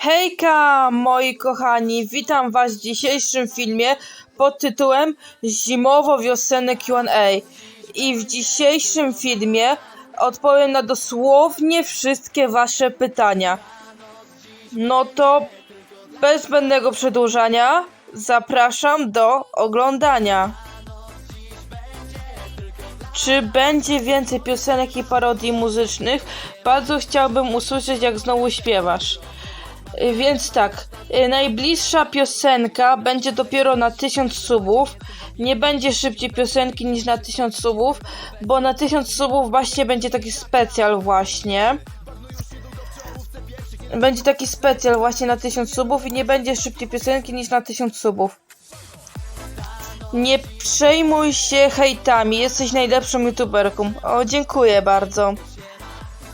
Hejka, moi kochani, witam was w dzisiejszym filmie pod tytułem Zimowo-wiosenne Q&A. I w dzisiejszym filmie odpowiem na dosłownie wszystkie wasze pytania. No to bez zbędnego przedłużania zapraszam do oglądania. Czy będzie więcej piosenek i parodii muzycznych? Bardzo chciałbym usłyszeć, jak znowu śpiewasz. Y, Więc tak, y, najbliższa piosenka będzie dopiero na 1000 subów. Nie będzie szybciej piosenki niż na 1000 subów, bo na 1000 subów właśnie będzie taki specjal właśnie. Będzie taki specjal właśnie na 1000 subów i nie będzie szybciej piosenki niż na 1000 subów. Nie przejmuj się hejtami, jesteś najlepszą youtuberką. O, dziękuję bardzo.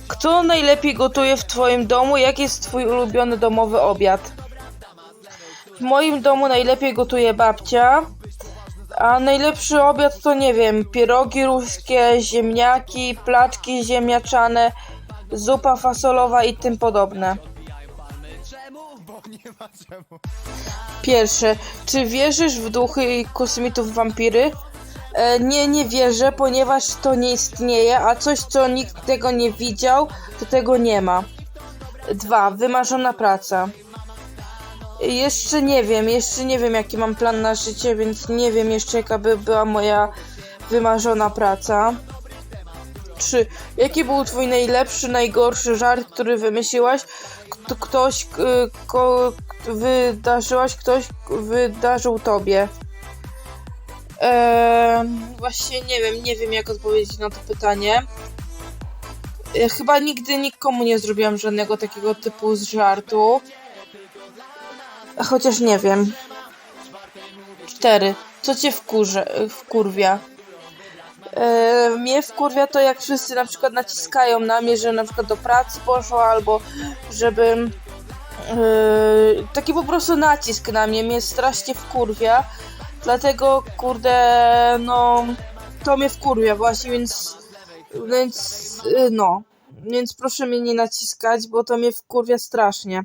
Kto najlepiej gotuje w twoim domu? Jaki jest twój ulubiony domowy obiad? W moim domu najlepiej gotuje babcia. A najlepszy obiad to nie wiem, pierogi ruskie, ziemniaki, placzki ziemniaczane, zupa fasolowa i tym podobne. Pierwsze, czy wierzysz w duchy i kosmitów wampiry? E, nie, nie wierzę, ponieważ to nie istnieje, a coś, co nikt tego nie widział, to tego nie ma. Dwa, wymarzona praca. Jeszcze nie wiem, jeszcze nie wiem jaki mam plan na życie, więc nie wiem jeszcze jaka by była moja wymarzona praca. 3. Jaki był twój najlepszy, najgorszy żart, który wymyśliłaś? Ktoś, k- ko, wydarzyłaś, ktoś wydarzył tobie. Eee, właśnie nie wiem, nie wiem jak odpowiedzieć na to pytanie. E, chyba nigdy nikomu nie zrobiłam żadnego takiego typu z żartu. Chociaż nie wiem. 4. Co cię wkurze, wkurwia? E, mnie wkurwia to jak wszyscy na przykład naciskają na mnie, że na przykład do pracy poszła albo żebym e, taki po prostu nacisk na mnie mnie strasznie wkurwia. Dlatego kurde no to mnie wkurwia właśnie, więc więc e, no. Więc proszę mnie nie naciskać, bo to mnie wkurwia strasznie.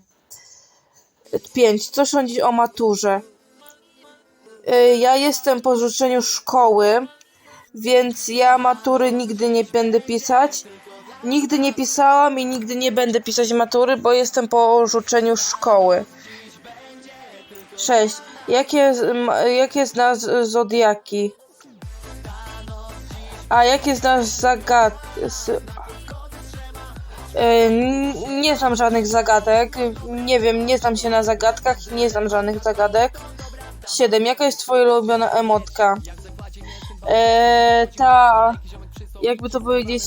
5. Co sądzisz o maturze? E, Ja jestem po rzuceniu szkoły, więc ja matury nigdy nie będę pisać. Nigdy nie pisałam i nigdy nie będę pisać matury, bo jestem po rzuceniu szkoły. 6. Jakie, jakie znasz zodiaki? A jakie znasz zagad... n- Nie znam żadnych zagadek. Nie wiem, nie znam się na zagadkach i nie znam żadnych zagadek. 7. Jaka jest twoja ulubiona emotka? E, ta, jakby to powiedzieć,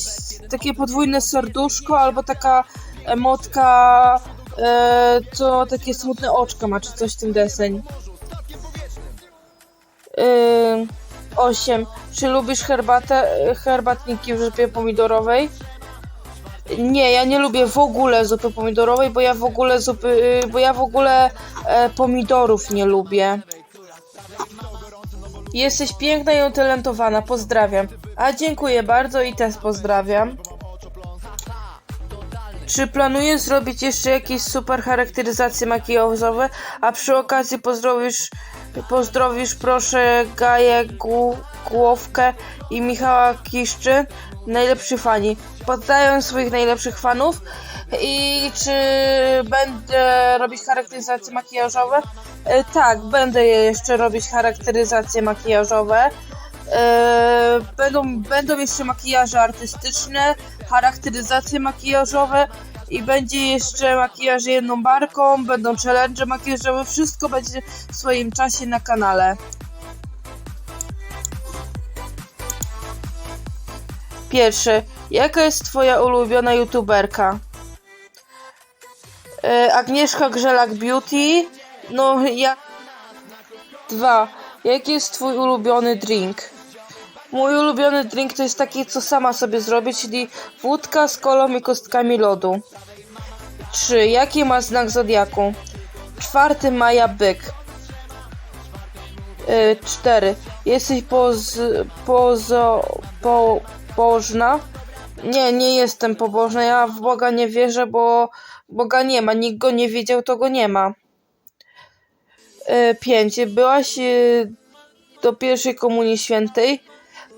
takie podwójne serduszko albo taka emotka, e, takie smutne oczka ma, czy coś w tym deseń. E, 8. Czy lubisz herbatę, herbatniki w zupie pomidorowej? Nie, ja nie lubię w ogóle zupy pomidorowej, bo ja w ogóle zupy, bo ja w ogóle e, pomidorów nie lubię. Jesteś piękna i utalentowana, pozdrawiam. A dziękuję bardzo i też pozdrawiam. Czy planujesz zrobić jeszcze jakieś super charakteryzacje makijażowe, a przy okazji pozdrowisz, pozdrowisz proszę Gaję Głowkę i Michała Kiszczy, najlepsi fani. Pozdrawiam swoich najlepszych fanów i czy będę robić charakteryzacje makijażowe? E, tak, będę je jeszcze robić charakteryzacje makijażowe. E, będą, będą jeszcze makijaże artystyczne, charakteryzacje makijażowe i będzie jeszcze makijaż jedną barką, będą challenge makijażowe, wszystko będzie w swoim czasie na kanale. Pierwsze, jaka jest twoja ulubiona youtuberka? E, Agnieszka Grzelak Beauty. No ja. Dwa. Jaki jest twój ulubiony drink? Mój ulubiony drink to jest taki, co sama sobie zrobię, czyli wódka z kolą i kostkami lodu. 3. Jaki ma znak zodiaku? 4 maja byk. 4. Jesteś poz, pozo, po, pobożna? Nie, nie jestem pobożna. Ja w Boga nie wierzę, bo bo go nie ma. Nikt go nie wiedział, to go nie ma. E, pięć. Byłaś e, do pierwszej komunii świętej?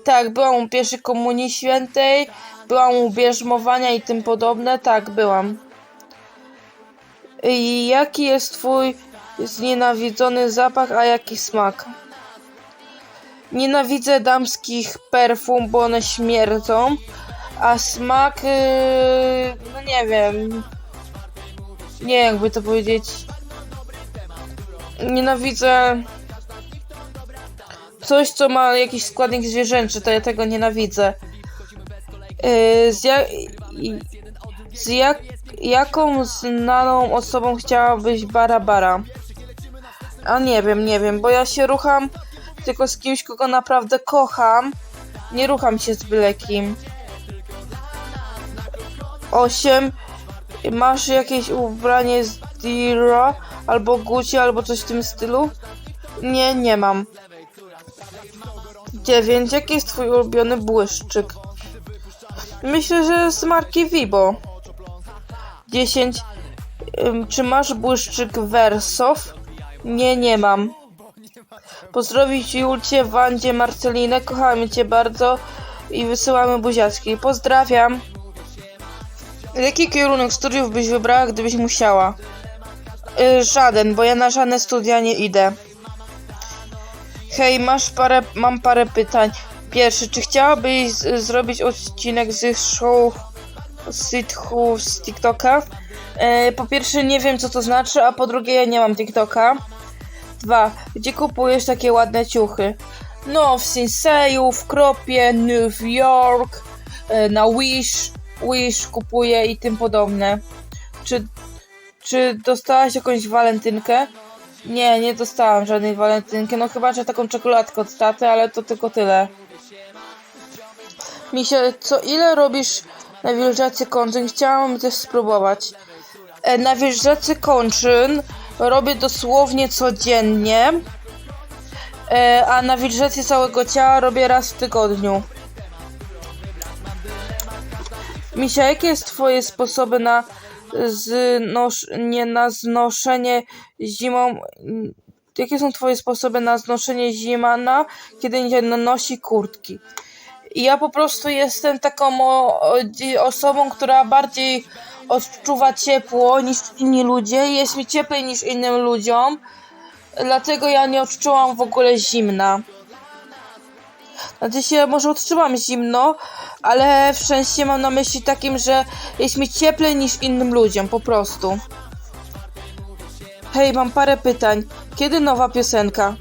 Tak, byłam u pierwszej komunii świętej, byłam u bierzmowania i tym podobne. Tak, byłam. I jaki jest twój znienawidzony zapach, a jaki smak? Nienawidzę damskich perfum, bo one śmierdzą, a smak, yy, no nie wiem, nie jakby to powiedzieć. Nienawidzę coś, co ma jakiś składnik zwierzęcy, to ja tego nienawidzę. Yy, z, ja, z jak, jaką znaną osobą chciałabyś Barabara? A nie wiem, nie wiem, bo ja się rucham tylko z kimś, kogo naprawdę kocham. Nie rucham się z byle kim. 8. Masz jakieś ubranie z Diro albo Gucci albo coś w tym stylu? Nie, nie mam. 9. Jaki jest twój ulubiony błyszczyk? Myślę, że z marki Vibo. 10. Ym, Czy masz błyszczyk Wersow? Nie, nie mam. Pozdrowić Julcie, Wandzie, Marcelinę. Kochamy cię bardzo i wysyłamy buziaczki. Pozdrawiam. Jaki kierunek studiów byś wybrała, gdybyś musiała? Y, żaden, bo ja na żadne studia nie idę. Hej, masz parę, mam parę pytań. Pierwszy, czy chciałabyś z, zrobić odcinek z show sitchów z TikToka? E, po pierwsze, nie wiem co to znaczy, a po drugie, ja nie mam TikToka. Dwa, gdzie kupujesz takie ładne ciuchy? No, w Sinseju, w Kropie, New York, e, na Wish, Wish kupuję i tym podobne. Czy, czy dostałaś jakąś walentynkę? Nie, nie dostałam żadnej walentynki. No chyba, że taką czekoladkę od taty, ale to tylko tyle. Misie, co ile robisz na wilżacy kończyn? Chciałam też spróbować. E, na wilżacy kończyn robię dosłownie codziennie, e, a na wilżacie całego ciała robię raz w tygodniu. Misia, jakie jest twoje sposoby na znosz... nie na znoszenie zimą... Jakie są twoje sposoby na znoszenie zimana, kiedy nie nosi kurtki? Ja po prostu jestem taką osobą, która bardziej odczuwa ciepło niż inni ludzie. Jest mi cieplej niż innym ludziom. Dlatego ja nie odczułam w ogóle zimna. Znaczy się, może odczuwam zimno, ale w sensie mam na myśli takim, że jest mi cieplej niż innym ludziom, po prostu. Hej, mam parę pytań. Kiedy nowa piosenka?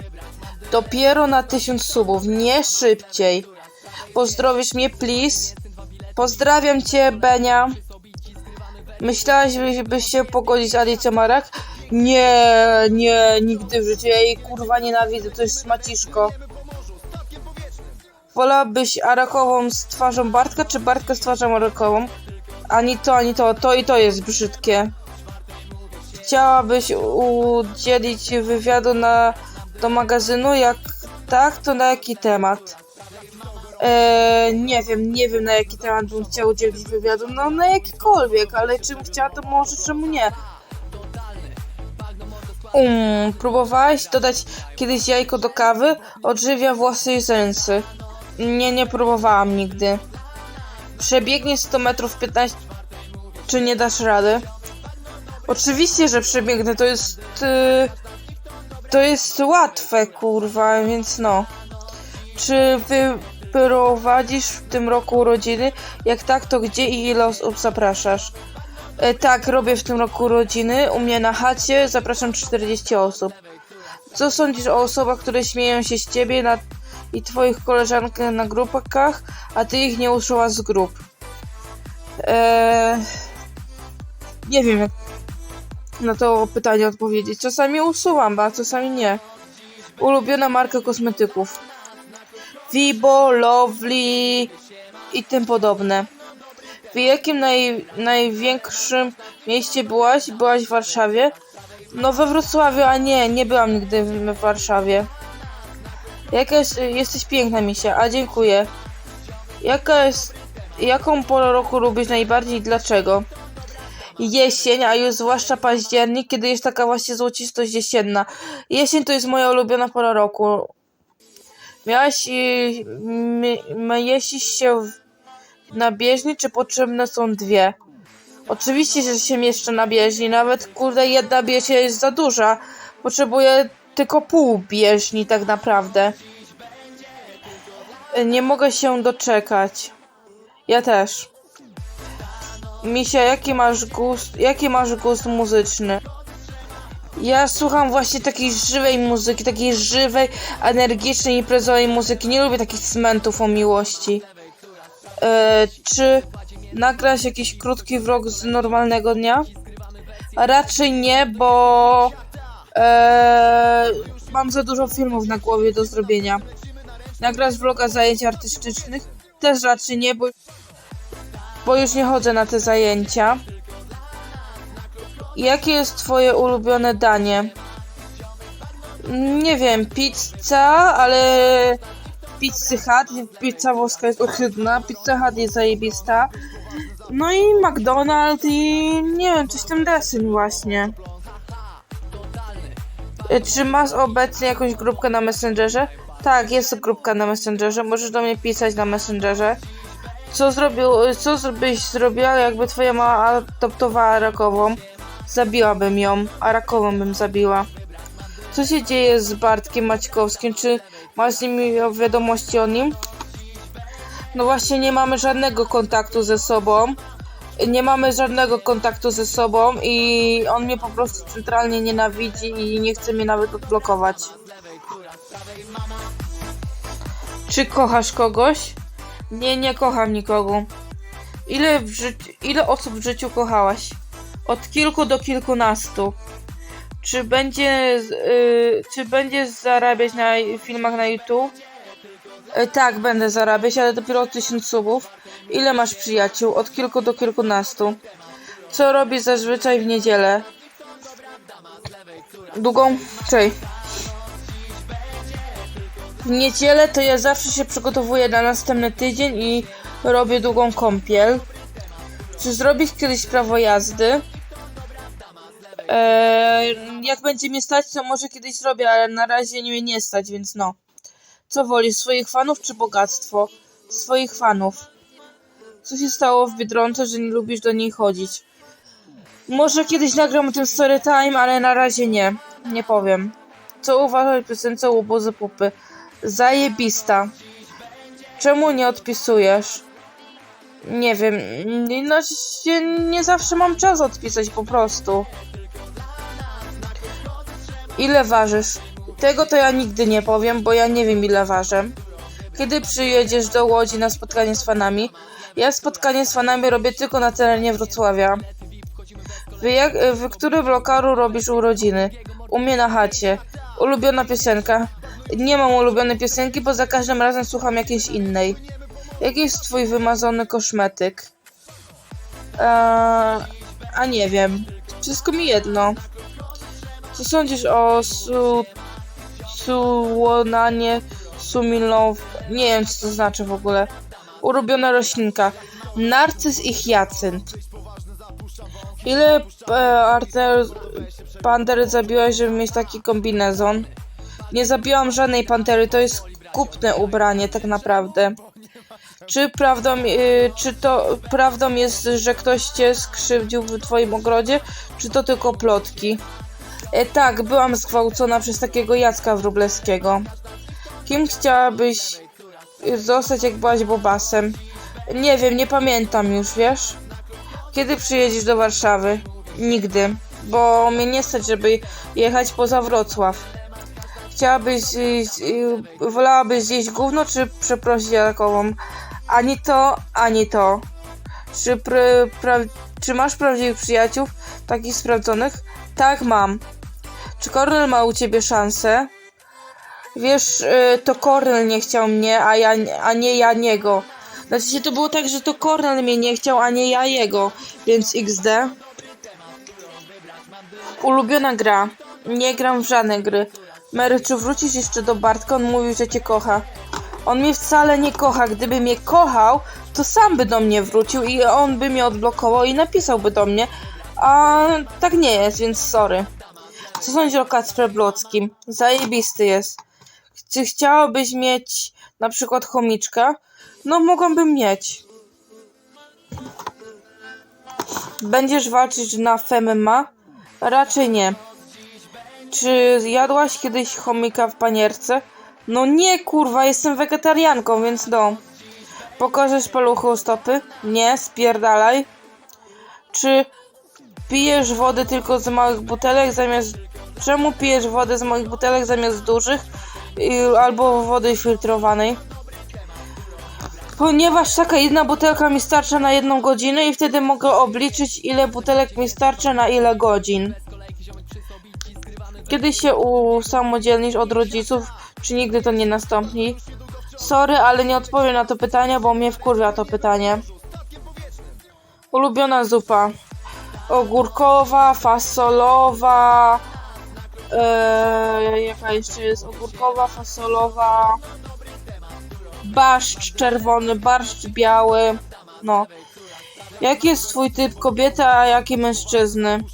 Dopiero na tysiąc subów, nie szybciej. Pozdrowisz mnie, please? Pozdrawiam cię, Benia. Myślałaś, byś, się pogodzić z Alicją Marek? Nie, nie, nigdy w życiu. Ja jej kurwa nienawidzę, to jest smaciszko. Wolałabyś Arakową z twarzą Bartka, czy Bartka z twarzą Arakową? Ani to, ani to. To i to jest brzydkie. Chciałabyś udzielić wywiadu na, do magazynu? Jak tak, to na jaki temat? Eee, nie wiem, nie wiem na jaki temat bym chciał udzielić wywiadu. No na jakikolwiek, ale czym chciała, to może czemu nie. Um, próbowałaś dodać kiedyś jajko do kawy? Odżywia włosy i rzęsy. Nie, nie próbowałam nigdy. Przebiegnie 100 metrów 15... Czy nie dasz rady? Oczywiście, że przebiegnę, to jest... Yy, to jest łatwe, kurwa, więc no. Czy wyprowadzisz w tym roku urodziny? Jak tak, to gdzie i ile osób zapraszasz? E, tak, robię w tym roku urodziny. U mnie na chacie zapraszam 40 osób. Co sądzisz o osobach, które śmieją się z ciebie na, i twoich koleżanek na grupkach, a ty ich nie uszyłaś z grup? Eee, nie wiem, jak na to pytanie odpowiedzieć. Czasami usuwam, a czasami nie. Ulubiona marka kosmetyków. Vibo, Lovely i tym podobne. W jakim naj, największym mieście byłaś? Byłaś w Warszawie? No we Wrocławiu, a nie, nie byłam nigdy w Warszawie. Jaka jest, jesteś piękna, Misia, a dziękuję. Jaka jest, jaką porę roku lubisz najbardziej i dlaczego? jesień, a już zwłaszcza październik, kiedy jest taka właśnie złocistość jesienna. Jesień to jest moja ulubiona pora roku. Miałaś y, jeździć się na bieżni, czy potrzebne są dwie? Oczywiście, że się mieszczę na bieżni, nawet kurde jedna bieżnia jest za duża. Potrzebuję tylko pół bieżni tak naprawdę. Nie mogę się doczekać. Ja też. Misia, jaki masz gust, jaki masz gust muzyczny? Ja słucham właśnie takiej żywej muzyki, takiej żywej, energicznej, imprezowej muzyki. Nie lubię takich cmentów o miłości. E, czy nagrasz jakiś krótki vlog z normalnego dnia? Raczej nie, bo e, mam za dużo filmów na głowie do zrobienia. Nagrasz vloga zajęć artystycznych? Też raczej nie, bo, bo już nie chodzę na te zajęcia. Jakie jest twoje ulubione danie? Nie wiem, pizza, ale pizzy Hut, pizza włoska jest ohydna, pizza Hut jest zajebista. No i McDonald's i nie wiem, coś tam deseń właśnie. Y, Czy masz obecnie jakąś grupkę na Messengerze? Tak, jest grupka na Messengerze, możesz do mnie pisać na Messengerze. Co zrobił, co byś zrobiła, jakby twoja mama adoptowała rakową? Zabiłabym ją, a rakową bym zabiła. Co się dzieje z Bartkiem Maćkowskim? Czy masz z nim wiadomości o nim? No właśnie nie mamy żadnego kontaktu ze sobą. Nie mamy żadnego kontaktu ze sobą i on mnie po prostu centralnie nienawidzi i nie chce mnie nawet odblokować. Czy kochasz kogoś? Nie, nie kocham nikogo. Ile, w życiu, ile osób w życiu kochałaś? Od kilku do kilkunastu. Czy będzie, z- y, czy będziesz zarabiać na filmach na YouTube? Y, tak, będę zarabiać, ale dopiero od 1000 subów. Ile masz przyjaciół? Od kilku do kilkunastu. Co robisz zazwyczaj w niedzielę? Długą? Czej. W niedzielę to ja zawsze się przygotowuję na następny tydzień i robię długą kąpiel. Czy zrobić kiedyś prawo jazdy? Eee, jak będzie mnie stać, to może kiedyś zrobię, ale na razie mnie nie stać, więc no. Co wolisz, swoich fanów czy bogactwo? Swoich fanów. Co się stało w Biedronce, że nie lubisz do niej chodzić? Może kiedyś nagram o tym story time, ale na razie nie. Nie powiem. Co uważasz o piosence Łobuzy Pupy? Zajebista. Czemu nie odpisujesz? Nie wiem. No, nie zawsze mam czas odpisać po prostu. Ile ważysz? Tego to ja nigdy nie powiem, bo ja nie wiem ile ważę. Kiedy przyjedziesz do Łodzi na spotkanie z fanami? Ja spotkanie z fanami robię tylko na terenie Wrocławia. W, jak, w którym lokalu robisz urodziny? U mnie na chacie. Ulubiona piosenka? Nie mam ulubionej piosenki, bo za każdym razem słucham jakiejś innej. Jaki jest twój wymazany koszmetyk? Eee, a nie wiem. Wszystko mi jedno. Co sądzisz o su... Sułonanie Sumilow? Nie wiem, co to znaczy w ogóle. Ulubiona roślinka. Narcyz i hyacynt. Ile e, zabiłaś, żeby mieć taki kombinezon? Nie zabiłam żadnej pantery, to jest kupne ubranie tak naprawdę. Czy prawdą, y, czy to prawdą jest, że ktoś cię skrzywdził w twoim ogrodzie, czy to tylko plotki? E, tak, byłam zgwałcona przez takiego Jacka Wróblewskiego. Kim chciałabyś zostać, jak byłaś bobasem? Nie wiem, nie pamiętam już, wiesz? Kiedy przyjedziesz do Warszawy? Nigdy, bo mnie nie stać, żeby jechać poza Wrocław. Chciałabyś, y, wolałabyś zjeść gówno, czy przeprosić Jakową? Ani to, ani to. Czy, pr, pra, czy masz prawdziwych przyjaciół, takich sprawdzonych? Tak, mam. Czy Kornel ma u ciebie szansę? Wiesz, y, to Kornel nie chciał mnie, a, ja, a nie ja niego. Znaczy to było tak, że to Kornel mnie nie chciał, a nie ja jego, więc XD. Ulubiona gra. Nie gram w żadne gry. Mary, czy wrócisz jeszcze do Bartka? On mówił, że cię kocha. On mnie wcale nie kocha. Gdyby mnie kochał, to sam by do mnie wrócił i on by mnie odblokował i napisałby do mnie. A tak nie jest, więc sorry. Co sądzisz o Kacprze Blockim? Zajebisty jest. Czy chciałabyś mieć na przykład chomiczka? No mogłabym mieć. Będziesz walczyć na FMMA? Raczej nie. Czy jadłaś kiedyś chomika w panierce? No nie, kurwa, jestem wegetarianką, więc no. Pokażesz paluchy u stopy? Nie, spierdalaj. Czy pijesz wodę tylko z małych butelek zamiast... Czemu pijesz wodę z małych butelek zamiast dużych? Albo wody filtrowanej? Ponieważ taka jedna butelka mi starcza na jedną godzinę i wtedy mogę obliczyć ile butelek mi starcza na ile godzin. Kiedy się usamodzielnisz od rodziców, czy nigdy to nie nastąpi? Sorry, ale nie odpowiem na to pytanie, bo mnie wkurwia to pytanie. Ulubiona zupa. Ogórkowa, fasolowa. Eee, jaka jeszcze jest? Ogórkowa, fasolowa. Barszcz czerwony, barszcz biały. No. Jaki jest twój typ kobiety, a jaki mężczyzny?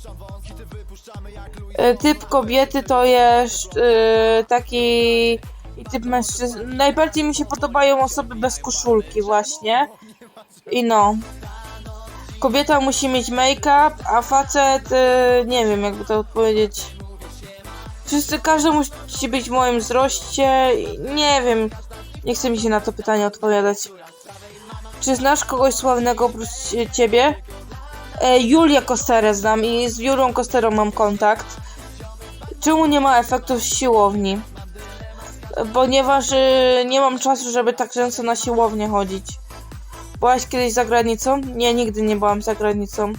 E, Typ kobiety to jest e, taki typ mężczyzny. Najbardziej mi się podobają osoby bez koszulki właśnie. I no. Kobieta musi mieć make-up, a facet e, nie wiem jakby to powiedzieć. Wszyscy, każdy musi być w moim wzroście. Nie wiem. Nie chce mi się na to pytanie odpowiadać. Czy znasz kogoś sławnego oprócz cie- ciebie? E, Julię Kosterę znam i z Julią Kosterą mam kontakt. Czemu nie ma efektów siłowni? Ponieważ y, nie mam czasu, żeby tak często na siłownię chodzić. Byłaś kiedyś za granicą? Nie, nigdy nie byłam za granicą.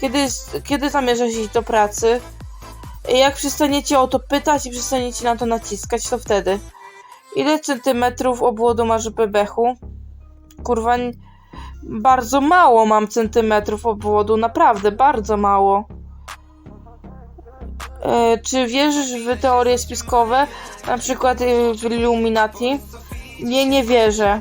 Kiedy, kiedy zamierzasz iść do pracy? Jak przestaniecie o to pytać i przestaniecie na to naciskać, to wtedy. Ile centymetrów obwodu masz w bebechu? Kurwa, bardzo mało mam centymetrów obwodu, naprawdę bardzo mało. E, czy wierzysz w teorie spiskowe, na przykład y, w Illuminati? Nie, nie wierzę.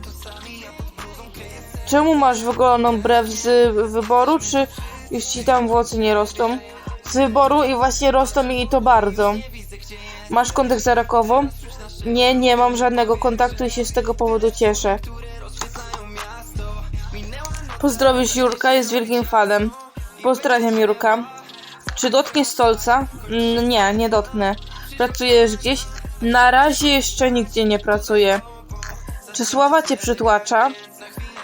Czemu masz wygoloną brew z wyboru, czy już ci tam włosy nie rosną? Z wyboru i właśnie rosną i to bardzo. Masz kontakt z rakową? Nie, nie mam żadnego kontaktu i się z tego powodu cieszę. Pozdrowisz Jurka, jest wielkim fanem. Pozdrawiam Jurka. Czy dotkniesz stolca? Mm, Nie, nie dotknę. Pracujesz gdzieś? Na razie jeszcze nigdzie nie pracuję. Czy sława cię przytłacza?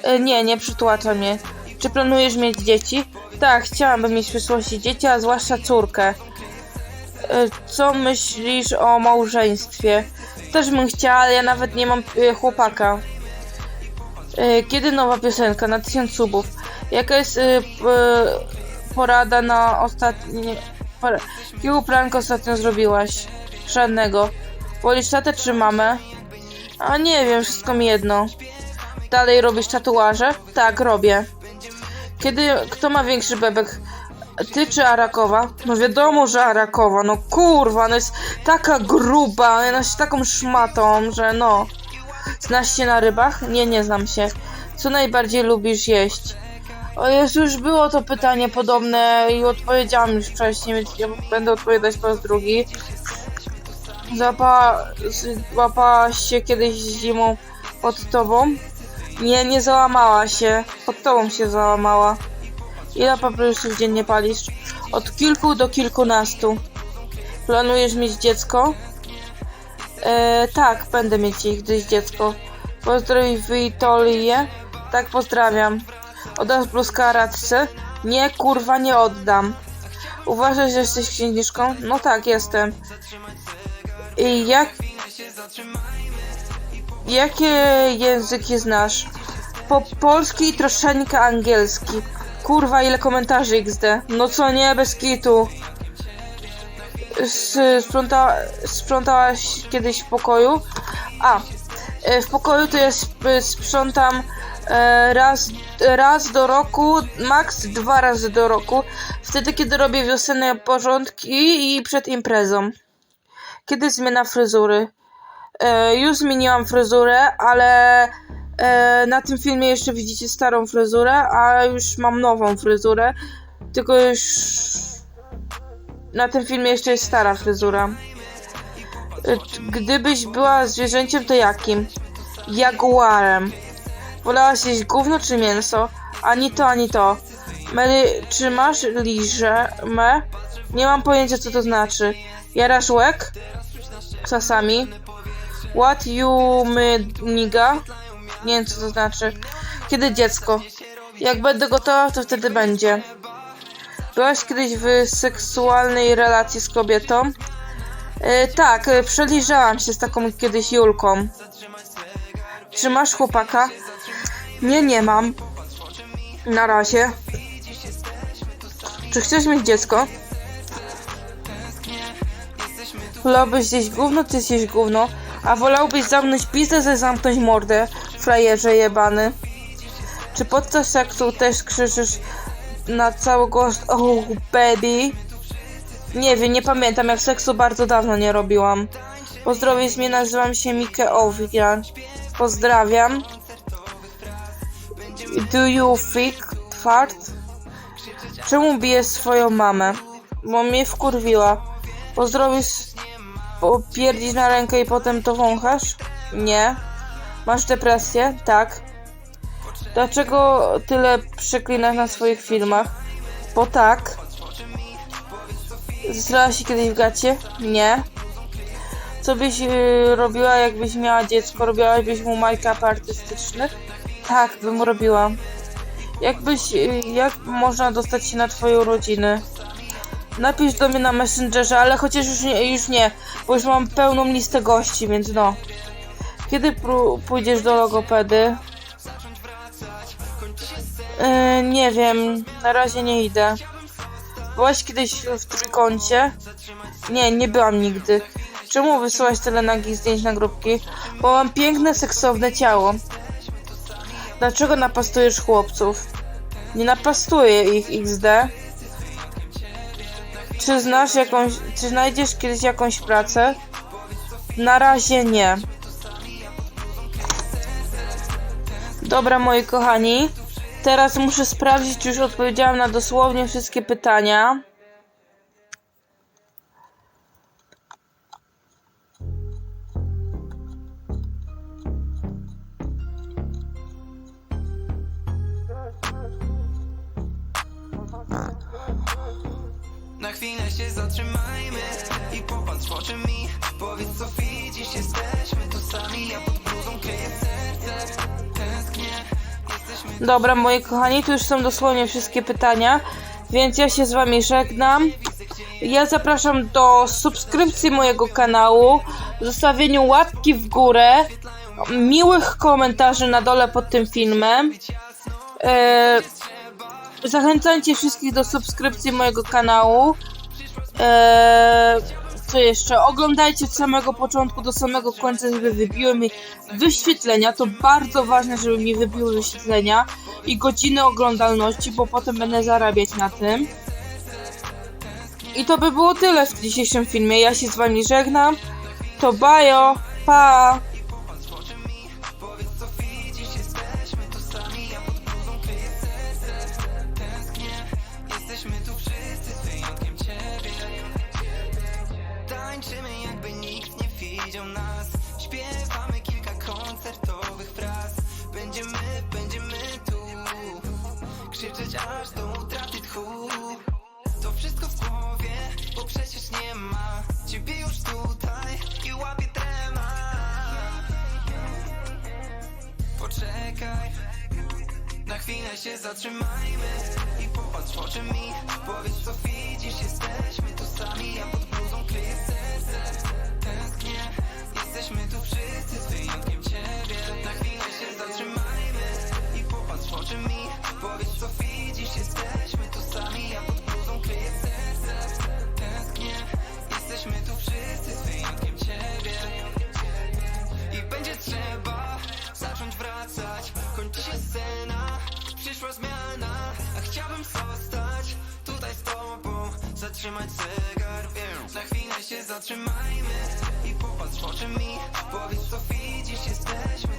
E, Nie, nie przytłacza mnie. Czy planujesz mieć dzieci? Tak, chciałabym mieć w przyszłości dzieci, a zwłaszcza córkę. E, Co myślisz o małżeństwie? Też bym chciała, ale ja nawet nie mam e, chłopaka. Kiedy nowa piosenka na 1000 subów? Jaka jest porada na ostatnie. Pora... Jakiego pranka ostatnio zrobiłaś? Żadnego. Wolisz tatę czy mamę? A nie wiem, wszystko mi jedno. Dalej robisz tatuaże? Tak, robię. Kiedy. Kto ma większy bebek? Ty czy Arakowa? No wiadomo, że Arakowa. No kurwa, no jest taka gruba, ona jest taką szmatą, że no. Znasz się na rybach? Nie, nie znam się. Co najbardziej lubisz jeść? O Jezu, już było to pytanie podobne i odpowiedziałam już wcześniej, więc ja będę odpowiadać po raz drugi. Zapa... Złapałaś się kiedyś zimą pod tobą? Nie, nie załamała się. Pod tobą się załamała. Ile papierosów dziennie palisz? Od kilku do kilkunastu. Planujesz mieć dziecko? E, tak, będę mieć gdyś dziecko. Pozdrowić Witolię? Tak, pozdrawiam. Oddasz bluzkę radce? Nie, kurwa, nie oddam. Uważasz, że jesteś księżniczką? No tak, jestem. I jak... Jakie języki znasz? Po polski i troszeczkę angielski. Kurwa, ile komentarzy XD. No co nie, bez kitu. Sprząta, sprzątałaś kiedyś w pokoju? A, e, w pokoju to ja sp- sprzątam raz, raz do roku, maks dwa razy do roku. Wtedy, kiedy robię wiosenne porządki i przed imprezą. Kiedy zmiana fryzury? E, już zmieniłam fryzurę, ale e, na tym filmie jeszcze widzicie starą fryzurę, a już mam nową fryzurę. Tylko już na tym filmie jeszcze jest stara fryzura. Gdybyś była zwierzęciem, to jakim? Jaguarem. Wolałaś jeść gówno czy mięso? Ani to, ani to. Mary, czy masz liże? Me? Nie mam pojęcia, co to znaczy. Jarasz łek? Czasami. What you niga? Nie wiem, co to znaczy. Kiedy dziecko? Jak będę gotowa, to wtedy będzie. Byłaś kiedyś w seksualnej relacji z kobietą? E, tak, e, przeliżałam się z taką kiedyś Julką. Czy masz chłopaka? Nie, nie mam. Na razie. Czy chcesz mieć dziecko? Wolałbyś zjeść gówno, ty zjeść gówno. A wolałbyś zamknąć pizdę, ze zamknąć mordę, frajerze jebany. Czy podczas seksu też krzyczysz na cały głos Oh baby? Nie wiem, nie pamiętam, jak seksu bardzo dawno nie robiłam. Pozdrowisz mnie, nazywam się Mike Owian. Pozdrawiam. Do you think fart? Czemu bijesz swoją mamę? Bo mnie wkurwiła. Pozdrowisz, popierdzisz na rękę i potem to wąchasz? Nie. Masz depresję? Tak. Dlaczego tyle przeklinasz na swoich filmach? Bo tak. Zesrałaś się kiedyś w gacie? Nie. Co byś yy, robiła, jakbyś miała dziecko? Robiłabyś mu make-up artystyczny? Tak, bym robiła. Jakbyś, yy, jak można dostać się na twoją rodzinę? Napisz do mnie na Messengerze, ale chociaż już nie, już nie, bo już mam pełną listę gości, więc no. Kiedy pójdziesz do logopedy? Yy, nie wiem, na razie nie idę. Byłaś kiedyś w trójkącie? Nie, nie byłam nigdy. Czemu wysyłaś tyle nagich zdjęć na grupki? Bo mam piękne, seksowne ciało. Dlaczego napastujesz chłopców? Nie napastuję ich XD. Czy znasz jakąś, czy znajdziesz kiedyś jakąś pracę? Na razie nie. Dobra, moi kochani. Teraz muszę sprawdzić, czy już odpowiedziałam na dosłownie wszystkie pytania. Na chwilę się zatrzymajmy i popatrz w oczy mi Powiedz co widzisz, jesteśmy tu sami Ja pod bluzą kryję serce, tęsknię Jesteśmy Dobra, moi kochani, tu już są dosłownie wszystkie pytania, więc ja się z wami żegnam. Ja zapraszam do subskrypcji mojego kanału, zostawieniu łapki w górę, miłych komentarzy na dole pod tym filmem. E, zachęcajcie wszystkich do subskrypcji mojego kanału. E, co jeszcze? Oglądajcie od samego początku do samego końca, żeby wybiły mi wyświetlenia. To bardzo ważne, żeby mi wybiły wyświetlenia i godziny oglądalności, bo potem będę zarabiać na tym. I to by było tyle w dzisiejszym filmie. Ja się z wami żegnam. To bajo, pa! Aż do utraty tchu To wszystko w głowie, bo przecież nie ma. Ciebie już tutaj i łapie trema Poczekaj. Na chwilę się zatrzymajmy I popatrz w oczy mi. Powiedz co widzisz, jesteśmy tu sami Ja pod bluzą kryję serce Tęsknię Jesteśmy tu wszyscy z wyjątkiem mi Powiedz co widzisz, jesteśmy tu sami Ja pod bluzą kryję serce. Tęsknię Jesteśmy tu wszyscy z wyjątkiem ciebie. I będzie trzeba zacząć wracać. Kończy się scena, przyszła zmiana. A chciałbym zostać tutaj z tobą Zatrzymać zegar, wiem Na chwilę się zatrzymajmy I popatrz w oczy mi. Powiedz co widzisz, jesteśmy